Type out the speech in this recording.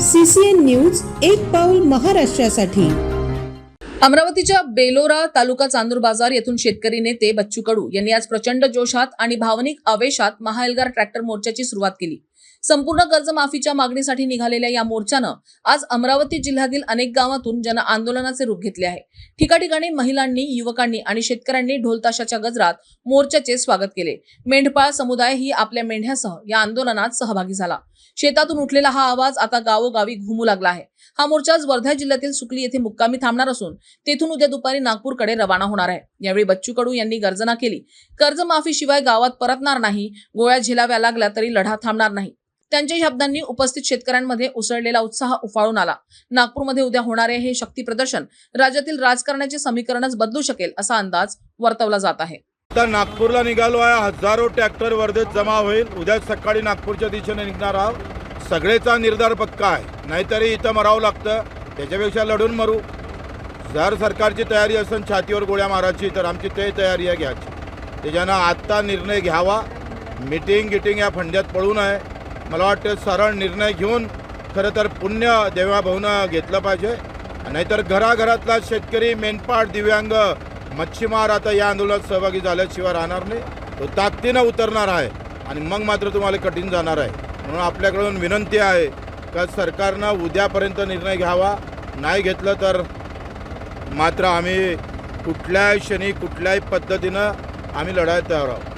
CCN news एक पाऊल महाराष्ट्रासाठी. अमरावतीच्या बेलोरा तालुका चांदूर बाजार येथून शेतकरी नेते बच्चू कडू यांनी आज प्रचंड जोशात आणि भावनिक आवेशात महाएल्गार ट्रॅक्टर मोर्चाची सुरुवात केली. संपूर्ण कर्जमाफीच्या मागणीसाठी निघालेल्या या मोर्चानं आज अमरावती जिल्ह्यातील अनेक गावातून जन आंदोलनाचे रूप घेतले आहे. ठिकाठिकाणी महिलांनी युवकांनी आणि शेतकऱ्यांनी ढोलताशाच्या गजरात मोर्चाचे स्वागत केले. मेंढपाळ समुदाय ही आपल्या मेंढ्यासह या आंदोलनात सहभागी झाला. शेतातून उठलेला हा आवाज आता गावोगावी घुमू लागला आहे. हा मोर्चा आज वर्धा जिल्ह्यातील सुकली येथे मुक्कामी थांबणार असून तेथून उद्या दुपारी नागपूरकडे रवाना होणार आहे. यावेळी बच्चू कडू यांनी गर्जना केली. कर्जमाफीशिवाय गावात परतणार नाही गोळ्या झेलाव्या लागल्या तरी लढा थांबणार नाही. त्यांच्या शब्दांनी उपस्थित शेतकऱ्यांमध्ये उसळलेला उत्साह उफाळून आला. नागपूरमध्ये उद्या होणारे हे शक्ती प्रदर्शन राज्यातील राजकारणाचे समीकरणच बदलू शकेल असा अंदाज वर्तवला जात आहे. आता नागपूरला निघालो आहे हजारो ट्रॅक्टर वर्धेत जमा होईल. उद्या सकाळी नागपूरच्या दिशेने निघणार आहोत. सगळेचा निर्धार पक्का आहे. नाहीतरी इथं मरावं लागतं. त्याच्यापेक्षा लढून मरू. जर सरकारची तयारी असेल छातीवर गोळ्या मारायची तर आमची ते तयारी आहे घ्यायची. त्याच्यानं आत्ता निर्णय घ्यावा. मिटिंग गिटिंग या फंड्यात पडू नये. मला वाटतं सरळ निर्णय घेऊन खरं तर पुण्य देवाभाऊनं घेतलं पाहिजे. नाहीतर घराघरातला शेतकरी मेनपाट दिव्यांग मच्छीमार आता या आंदोलनात सहभागी झाल्याशिवाय राहणार नाही. तो ताकदीनं उतरणार आहे आणि मग मात्र तुम्हाला कठीण जाणार आहे. म्हणून आपल्याकडून विनंती आहे का सरकारनं उद्यापर्यंत निर्णय घ्यावा. नाही घेतलं तर मात्र आम्ही कुठल्याही क्षणी कुठल्याही पद्धतीनं आम्ही लढायला तयार आहोत.